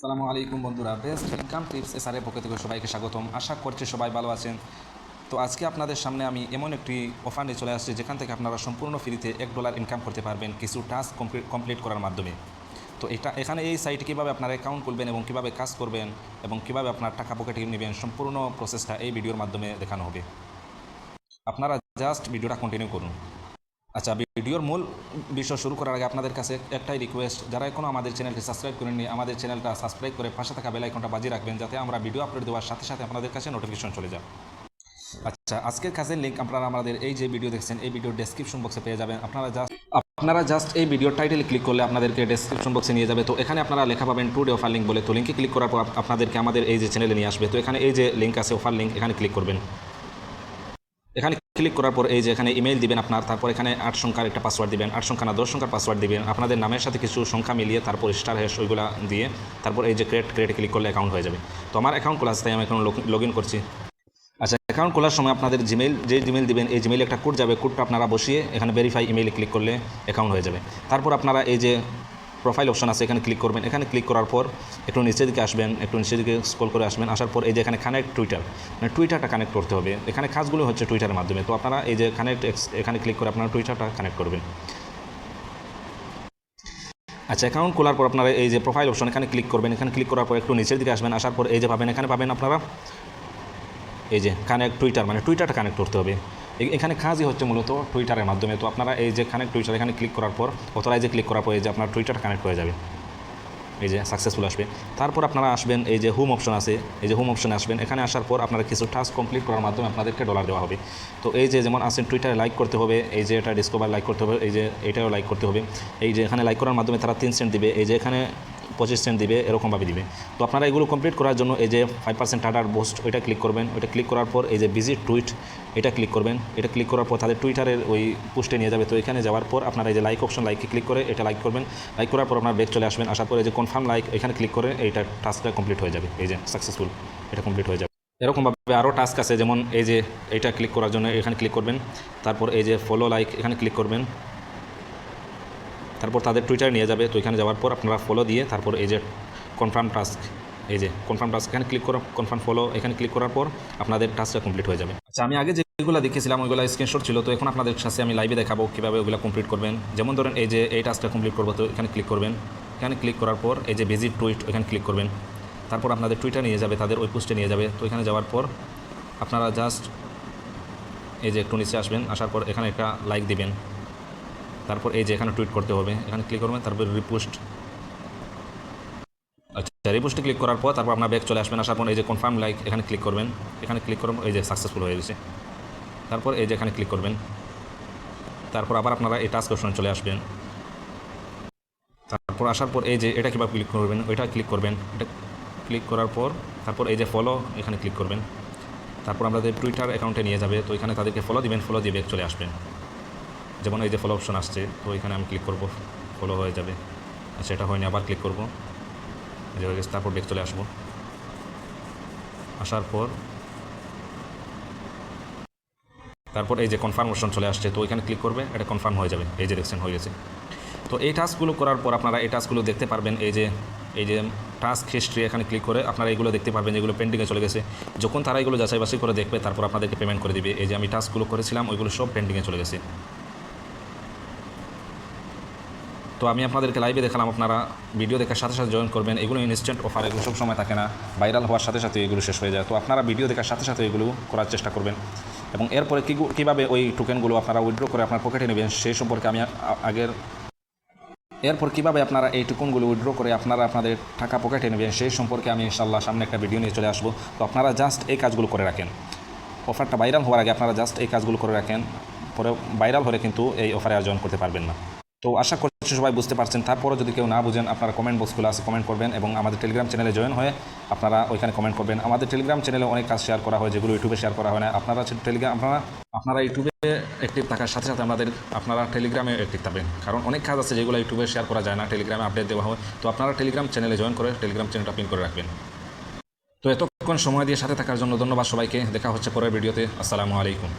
আসসালামু আলাইকুম বন্ধুরা, বেস্ট ইনকাম টিপস এস আরের পক্ষ থেকে সবাইকে স্বাগতম। আশা করছি সবাই ভালো আছেন। তো আজকে আপনাদের সামনে আমি এমন একটি অফার নিয়ে চলে আসছি, যেখান থেকে আপনারা সম্পূর্ণ ফ্রিতে এক ডলার ইনকাম করতে পারবেন কিছু টাস্ক কমপ্লিট করার মাধ্যমে। তো এটা, এখানে এই সাইটে কীভাবে আপনারা অ্যাকাউন্ট খুলবেন এবং কীভাবে কাজ করবেন এবং কীভাবে আপনার টাকা পকেটে নেবেন, সম্পূর্ণ প্রসেসটা এই ভিডিওর মাধ্যমে দেখানো হবে। আপনারা জাস্ট ভিডিওটা কন্টিনিউ করুন। আচ্ছা ভিডিওর মূল বিষয় শুরু করার আগে আপনাদের কাছে একটাই রিকোয়েস্ট যারা এখনও আমাদের চ্যানেলটি সাবস্ক্রাইব করেননি, আমাদের চ্যানেলটা সাবস্ক্রাইব করে পাশে থাকা বেল আইকনটা বাজিয়ে রাখবেন, যাতে আমরা ভিডিও আপলোড দেওয়ার সাথে সাথে আপনাদের কাছে নোটিফিকেশন চলে যায়। আচ্ছা আজকের কাজের লিঙ্ক আপনারা আমাদের এই যে ভিডিও দেখছেন, এই ভিডিও ডেসক্রিপশন বক্সে পেয়ে যাবেন। আপনারা জাস্ট আপনারা জাস্ট এই ভিডিও টাইটেল ক্লিক করলে আপনাদেরকে ডেসক্রিপশন বক্সে নিয়ে যাবে। তো এখানে আপনারা লেখা পাবেন টু ডে অফার লিঙ্ক বলে। তো লিঙ্কে ক্লিক করার পর আপনাদেরকে আমাদের এই যে চ্যানেলে নিয়ে আসবে। তো এখানে এই যে লিঙ্ক আছে অফার লিঙ্ক এখানে ক্লিক করবেন। এখানে ক্লিক করার পর এই যে এখানে ইমেল দিবেন আপনার, তারপর এখানে আট সংখ্যার একটা পাসওয়ার্ড দিবেন, আট সংখ্যা না দশ সংখ্যার পাসওয়ার্ড দিবেন। আপনাদের নামের সাথে কিছু সংখ্যা মিলিয়ে তারপর স্টার হ্যাশ ওইগুলো দিয়ে তারপর এই যে ক্রিয়েট ক্রিয়েটে ক্লিক করলে অ্যাকাউন্ট হয়ে যাবে। তো আমার অ্যাকাউন্ট খোলা আছে, তাই আমি এখন লগ ইন করছি। আচ্ছা অ্যাকাউন্ট খোলার সময় আপনাদের জিমেল যে জিমেল দিবেন, এই জিমেলে একটা কোড যাবে। কোডটা আপনারা বসিয়ে এখানে ভেরিফাই ইমেইলে ক্লিক করলে অ্যাকাউন্ট হয়ে যাবে। তারপর আপনারা এই যে প্রোফাইল অপশন আছে, এখানে ক্লিক করবেন। এখানে ক্লিক করার পর একটু নিচের দিকে আসবেন, একটু নিচের দিকে স্ক্রল করে আসবেন। আসার পর এই যে এখানে কানেক্ট টুইটার মানে টুইটারটা কানেক্ট করতে হবে। এখানে কাজগুলো হচ্ছে টুইটারের মাধ্যমে। তো আপনারা এই যে কানেক্ট এখানে ক্লিক করে আপনারা টুইটারটা কানেক্ট করবেন। আচ্ছা অ্যাকাউন্ট খোলার পর আপনারা এই যে প্রোফাইল অপশন এখানে ক্লিক করবেন। এখানে ক্লিক করার পর একটু নিচের দিকে আসবেন। আসার পর এই যে পাবেন, এখানে পাবেন আপনারা এই যে কানেক্ট টুইটার মানে টুইটারটা কানেক্ট করতে হবে। এখানে কাজই হচ্ছে মূলত টুইটারের মাধ্যমে তো আপনারা এই যে কানেক্ট টুইটার এখানে ক্লিক করার পর অথরাইজে ক্লিক করার পর এই যে আপনার টুইটার কানেক্ট হয়ে যাবে এই যে সাকসেসফুল আসবে তারপর আপনারা আসবেন এই যে হোম অপশন আছে এই যে হোম অপশনে আসবেন এখানে আসার পর আপনারা কিছু টাস্ক কমপ্লিট করার মাধ্যমে আপনাদেরকে ডলার দেওয়া হবে তো এই যে যেমন আসেন টুইটারে লাইক করতে হবে এই যে এটা ডিসকভার লাইক করতে হবে এই যে এটাও লাইক করতে হবে এই যে এখানে লাইক করার মাধ্যমে তারা তিন সেন্ট দিবে এই যে এখানে পঁচিশ সেন্ট দিবে, এরকমভাবে দিবে। তো আপনারা এগুলো কমপ্লিট করার জন্য এই যে ফাইভ পার্সেন্ট টাটার বোস্ট ওইটা ক্লিক করবেন। ওইটা ক্লিক করার পর এই যে ভিজিট টুইট এটা ক্লিক করবেন। এটা ক্লিক করার পর তাদের টুইটারের ওই পোস্টে নিয়ে যাবে। তো এখানে যাওয়ার পর আপনারা এই যে লাইক অপশন লাইকে ক্লিক করে এটা লাইক করবেন। লাইক করার পর আপনার ব্যাগ চলে আসবেন। আসার পর এই যে কনফার্ম লাইক এখানে ক্লিক করে এইটা টাস্কটা কমপ্লিট হয়ে যাবে। এই যে সাকসেসফুল এটা কমপ্লিট হয়ে যাবে। এরকমভাবে আরও টাস্ক আছে, যেমন এই যে এইটা ক্লিক করার জন্য এখানে ক্লিক করবেন। তারপর এই যে ফলো লাইক এখানে ক্লিক করবেন। তারপর তাদের টুইটারে নিয়ে যাবে। তো এখানে যাওয়ার পর আপনারা ফলো দিয়ে তারপর এই যে কনফার্ম টাস্ক এই যে কনফার্ম টাস্ক এখানে ক্লিক করা কনফার্ম ফলো এখানে ক্লিক করার পর আপনাদের টাস্কটা কমপ্লিট হয়ে যাবে। আচ্ছা আমি আগে যেগুলো দেখেছিলাম ওইগুলো স্ক্রিনশট ছিল, তো এখন আপনাদের সাথে আমি লাইভে দেখাবো কীভাবে ওগুলো কমপ্লিট করবেন। যেমন ধরেন এই যে এই টাস্কটা কমপ্লিট করব, তো এখানে ক্লিক করবেন। এখানে ক্লিক করার পর এই যে ভিজিট টুইট এখানে ক্লিক করবেন। তারপর আপনাদের টুইটার নিয়ে যাবে, তাদের ওই পোস্টে নিয়ে যাবে। তো এখানে যাওয়ার পর আপনারা জাস্ট এই যে একটু নিচে আসবেন, আসার পর এখানে একটা লাইক দিবেন। তারপর এই যে এখানে টুইট করতে হবে, এখানে ক্লিক করবেন, তারপর রিপোস্ট আচ্ছা রিপোস্টে ক্লিক করার পর তারপর আপনার ব্যাগ চলে আসবেন, আসার পর এই যে কনফার্ম লাইক এখানে ক্লিক করবেন। এখানে ক্লিক করবেন এই যে সাকসেসফুল হয়ে গেছে। তারপর এই যে এখানে ক্লিক করবেন। তারপর আবার আপনারা এই টাস্ক অপশনে চলে আসবেন। তারপর আসার পর এই যে এটা কীভাবে ক্লিক করবেন, ওইটা ক্লিক করবেন। এটা ক্লিক করার পর তারপর এই যে ফলো এখানে ক্লিক করবেন। তারপর আমাদের টুইটার অ্যাকাউন্টে নিয়ে যাবে, তো এখানে তাদেরকে ফলো দিবেন ফলো দিয়ে ব্যাগ চলে আসবেন। যেমন এই যে ফলো অপশন আসছে, তো এখানে আমি ক্লিক করব ফলো হয়ে যাবে। আচ্ছা এটা হয়নি, আবার ক্লিক করব। যে হয়ে গেছে, তারপর ব্যাগ চলে আসব। আসার পর তারপর এই যে কনফার্ম অপশন চলে আসছে, তো ওইখানে ক্লিক করবে, এটা কনফার্ম হয়ে যাবে, এই যে দেখছেন, হয়ে গেছে। তো এই টাস্কগুলো করার পর আপনারা এই টাস্কগুলো দেখতে পারবেন, এই যে এই যে টাস্ক হিস্ট্রি এখানে ক্লিক করে আপনারা এগুলো দেখতে পারবেন, যেগুলো পেন্ডিংয়ে চলে গেছে। যখন তারা এগুলো যাচাই বাছাই করে দেখবে, তারপর আপনাদেরকে পেমেন্ট করে দিবে। এই যে আমি টাস্কগুলো করেছিলাম, ওইগুলো সব পেন্ডিংয়ে চলে গেছে। তো আমি আপনাদেরকে লাইভে দেখালাম, আপনারা ভিডিও দেখার সাথে সাথে জয়েন করবেন। এগুলো ইনস্ট্যান্ট অফার এগুলো সব সময় থাকে না। ভাইরাল হওয়ার সাথে সাথে এগুলো শেষ হয়ে যায়। তো আপনারা ভিডিও দেখার সাথে সাথে এগুলো করার চেষ্টা করবেন। এবং এরপরে কী কীভাবে ওই টোকেনগুলো আপনারা উইথড্র করে আপনার পকেটে নেবেন, সেই সম্পর্কে আমি আগের এরপর কীভাবে আপনারা এই টোকনগুলো উইথড্র করে আপনারা আপনাদের টাকা পকেটে নেবেন, সেই সম্পর্কে আমি ইনশাল্লাহ সামনে একটা ভিডিও নিয়ে চলে আসব। তো আপনারা জাস্ট এই কাজগুলো করে রাখেন। অফারটা ভাইরাল হওয়ার আগে আপনারা জাস্ট এই কাজগুলো করে রাখেন। পরে ভাইরাল হলে কিন্তু এই অফারে আর জয়েন করতে পারবেন না। তো আশা করছি সবাই বুঝতে পারছেন। তারপরে যদি কেউ না বুঝেন, আপনারা কমেন্ট বক্সগুলো আছে কমেন্ট করবেন এবং আমাদের টেলিগ্রাম চ্যানেলে জয়েন হয়ে আপনারা ওইখানে কমেন্ট করবেন। আমাদের টেলিগ্রাম চ্যানেলে অনেক কাজ শেয়ার করা হয়, যেগুলো ইউটিউবে শেয়ার করা হয় না। আপনারা টেলিগ্রাম আপনারা আপনারা ইউটিউবে অ্যাক্টিভ থাকার সাথে সাথে আমাদের, আপনারা টেলিগ্রামে অ্যাক্টিভ থাকবেন। কারণ অনেক কাজ আছে যেগুলো ইউটিউবে শেয়ার করা যায় না টেলিগ্রামে আপডেট দেওয়া হয়। তো আপনারা টেলিগ্রাম চ্যানেলে জয়েন করে টেলিগ্রাম চ্যানেলটা পিন করে রাখবেন। তো এতক্ষণ সময় দিয়ে সাথে থাকার জন্য ধন্যবাদ সবাইকে। দেখা হচ্ছে পরের ভিডিওতে আসসালামু আলাইকুম।